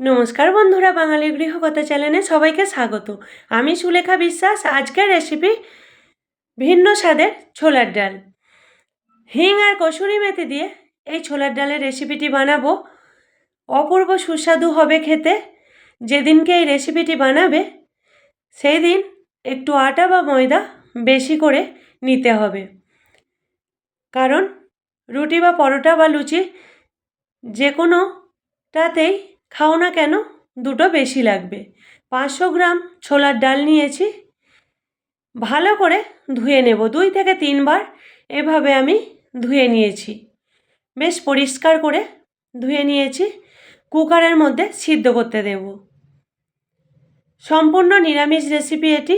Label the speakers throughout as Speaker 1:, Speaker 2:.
Speaker 1: নমস্কার বন্ধুরা বাঙালি গৃহকথা চ্যানেলে সবাইকে স্বাগত। আমি সুলেখা বিশ্বাস, আজকের রেসিপি ভিন্ন স্বাদের ছোলার ডাল। হিং আর কসুরি মেথি দিয়ে এই ছোলার ডালের রেসিপিটি বানাবো। অপূর্ব সুস্বাদু হবে খেতে। যেদিনকে এই রেসিপিটি বানাবে সেই দিন একটু আটা বা ময়দা বেশি করে নিতে হবে। কারণ রুটি বা পরোটা বা লুচি যে কোনোটাতেই খাও না কেন? দুটো বেশি লাগবে। পাঁচশো গ্রাম ছোলার ডাল নিয়েছি। ভালো করে ধুয়ে নেব। দুই থেকে তিনবার এভাবে আমি ধুয়ে নিয়েছি। বেশ পরিষ্কার করে ধুয়ে নিয়েছি। কুকারের মধ্যে সিদ্ধ করতে দেব। সম্পূর্ণ নিরামিষ রেসিপি এটি।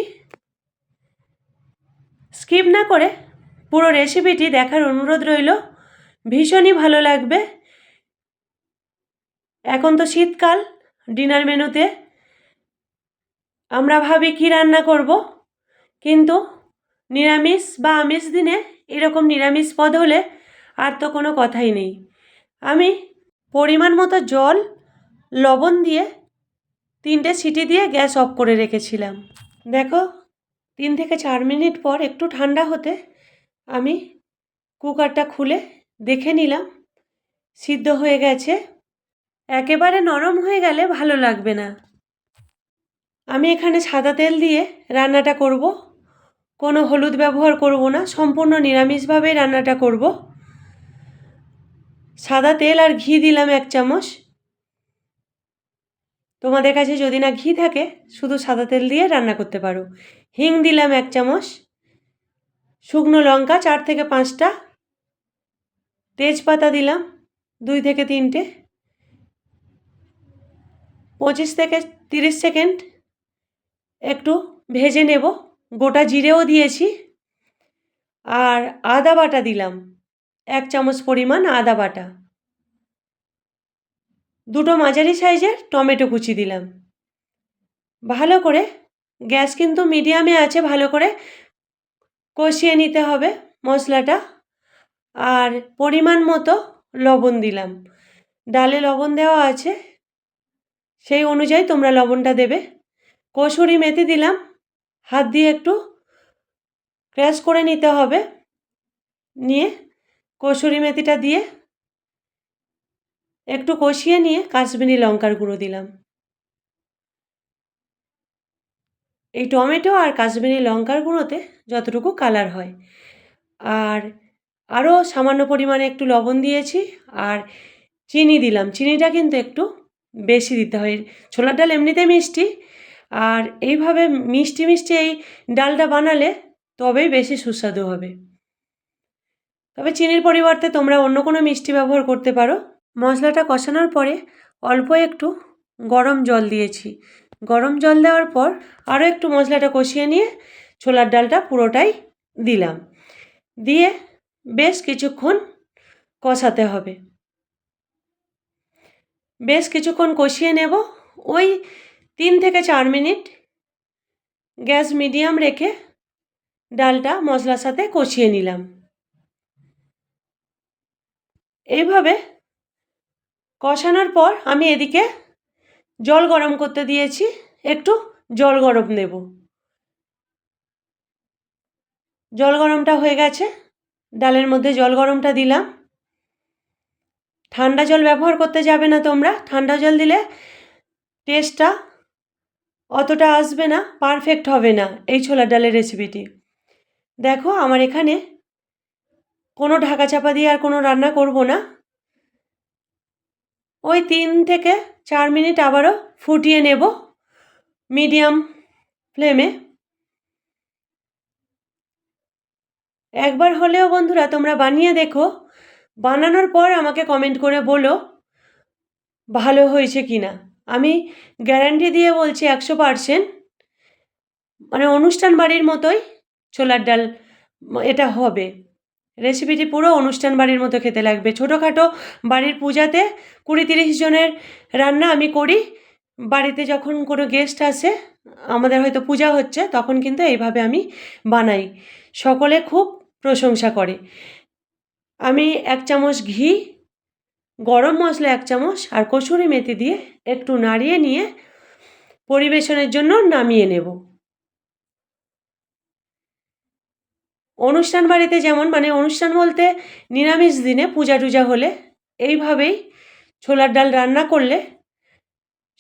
Speaker 1: স্কিপ না করে পুরো রেসিপিটি দেখার অনুরোধ রইল। ভীষণই ভালো লাগবে। এখন তো শীতকাল, ডিনার মেনুতে। আমরা ভাবি কী রান্না করব, কিন্তু নিরামিষ বা আমিষ দিনে এরকম নিরামিষ পদ হলে আর তো কোনো কথাই নেই। আমি পরিমাণ মতো জল, লবণ দিয়ে তিনটে সিটি দিয়ে গ্যাস অফ করে রেখেছিলাম। দেখো, তিন থেকে চার মিনিট পর একটু ঠান্ডা হতে আমি কুকারটা খুলে দেখে নিলাম, সিদ্ধ হয়ে গেছে। একেবারে নরম হয়ে গেলে ভালো লাগবে না। আমি এখানে সাদা তেল দিয়ে রান্নাটা করব। কোনো হলুদ ব্যবহার করব না, সম্পূর্ণ নিরামিষভাবে রান্নাটা করব। সাদা তেল আর ঘি দিলাম এক চামচ। তোমাদের কাছে যদি না ঘি থাকে, শুধু সাদা তেল দিয়ে রান্না করতে পারো। হিং দিলাম এক চামচ। শুকনো লঙ্কা চার থেকে পাঁচটা। তেজপাতা দিলাম দুই থেকে তিনটে। পঁচিশ থেকে তিরিশ সেকেন্ড একটু ভেজে নেব। গোটা জিরেও দিয়েছি। আর আদা বাটা দিলাম। এক চামচ পরিমাণ আদা বাটা। দুটো মাঝারি সাইজের টমেটো কুচি দিলাম। ভালো করে গ্যাস কিন্তু মিডিয়ামে আছে, ভালো করে কষিয়ে নিতে হবে মশলাটা। আর পরিমাণ মতো লবণ দিলাম। ডালে লবণ দেওয়া আছে। সেই অনুযায়ী তোমরা লবণটা দেবে। কসুরি মেথি দিলাম। হাত দিয়ে একটু ক্র্যাশ করে নিতে হবে। নিয়ে কসুরি মেথিটা দিয়ে একটু কষিয়ে নিয়ে কাশ্মীরি লঙ্কার গুঁড়ো দিলাম। এই টমেটো আর কাশ্মীরি লঙ্কার গুঁড়োতে যতটুকু কালার হয়। আর আরও সামান্য পরিমাণে একটু লবণ দিয়েছি। আর চিনি দিলাম। চিনিটা কিন্তু একটু বেশি দিতে হয়। ছোলার ডাল এমনিতে মিষ্টি, আর এইভাবে মিষ্টি মিষ্টি এই ডালটা বানালে তবেই বেশি সুস্বাদু হবে। তবে চিনির পরিবর্তে তোমরা অন্য কোনো মিষ্টি ব্যবহার করতে পারো। মশলাটা কষানোর পরে অল্প একটু গরম জল দিয়েছি। গরম জল দেওয়ার পর আরও একটু মশলাটা কষিয়ে নিয়ে ছোলার ডালটা পুরোটাই দিলাম। দিয়ে বেশ কিছুক্ষণ কষাতে হবে। বেশ কিছুক্ষণ কষিয়ে নেব। ওই তিন থেকে চার মিনিট গ্যাস মিডিয়াম রেখে ডালটা মশলার সাথে কষিয়ে নিলাম। এইভাবে কষানোর পর আমি এদিকে জল গরম করতে দিয়েছি। একটু জল গরম নেব। জল গরমটা হয়ে গেছে। ডালের মধ্যে জল গরমটা দিলাম। ঠান্ডা জল ব্যবহার করতে যাবে না তোমরা। ঠান্ডা জল দিলে টেস্টটা অতটা আসবে না পারফেক্ট হবে না এই ছোলার ডালের রেসিপিটি দেখো, আমার এখানে কোনো ঢাকা চাপা দিয়ে আর কোনো রান্না করব না। ওই তিন থেকে চার মিনিট আবারও ফুটিয়ে নেব মিডিয়াম ফ্লেমে একবার হলেও বন্ধুরা, তোমরা বানিয়ে দেখো বানানোর পর আমাকে কমেন্ট করে বলো, ভালো হয়েছে কি না আমি গ্যারান্টি দিয়ে বলছি একশো পারসেন্ট মানে অনুষ্ঠান বাড়ির মতোই ছোলার ডাল, এটা হবে। রেসিপিটি পুরো অনুষ্ঠান বাড়ির মতো খেতে লাগবে। ছোটোখাটো বাড়ির পূজাতে কুড়ি তিরিশ জনের রান্না আমি করি। বাড়িতে যখন কোনো গেস্ট আসে, আমাদের হয়তো পূজা হচ্ছে, তখন কিন্তু এইভাবে আমি বানাই। সকলে খুব প্রশংসা করে। আমি এক চামচ ঘি, গরম মশলা এক চামচ আর কসুরি মেথি দিয়ে একটু নাড়িয়ে নিয়ে পরিবেশনের জন্য নামিয়ে নেব। অনুষ্ঠান বাড়িতে যেমন মানে অনুষ্ঠান বলতে নিরামিষ দিনে পূজা টুজা হলে এইভাবেই ছোলার ডাল রান্না করলে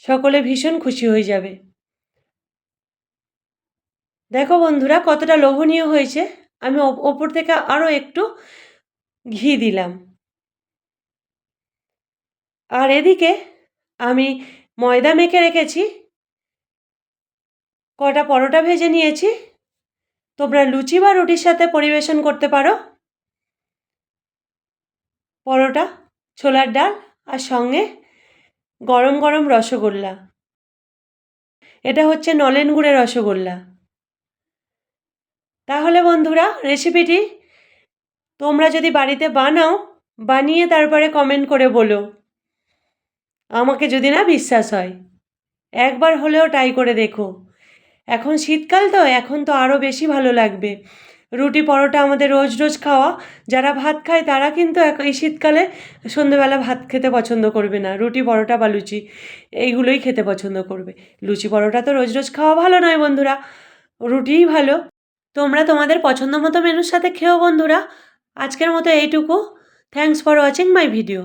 Speaker 1: সকলে ভীষণ খুশি হয়ে যাবে। দেখো বন্ধুরা কতটা লোভনীয় হয়েছে। আমি ওপর থেকে আরও একটু ঘি দিলাম। আর এদিকে আমি ময়দা মেখে রেখেছি। কটা পরোটা ভেজে নিয়েছি। তোমরা লুচি বা রুটির সাথে পরিবেশন করতে পারো। পরোটা, ছোলার ডাল আর সঙ্গে গরম গরম রসগোল্লা। এটা হচ্ছে নলেন গুড়ের রসগোল্লা। তাহলে বন্ধুরা রেসিপিটি তোমরা যদি বাড়িতে বানাও, বানিয়ে তারপরে কমেন্ট করে বলো। আমাকে যদি না বিশ্বাস হয়। একবার হলেও ট্রাই করে দেখো। এখন শীতকাল তো, এখন তো আরও বেশি ভালো লাগবে। রুটি পরোটা আমাদের রোজ রোজ খাওয়া, যারা ভাত খায় তারা কিন্তু এই শীতকালে সন্ধেবেলা ভাত খেতে পছন্দ করবে না। রুটি পরোটা বা লুচি, এইগুলোই খেতে পছন্দ করবে। লুচি পরোটা তো রোজ রোজ খাওয়া ভালো নয় বন্ধুরা। রুটিই ভালো। তোমরা তোমাদের পছন্দ মতো মেনুর সাথে খেও বন্ধুরা। আজকের মতো এইটুকু। Thanks for watching my video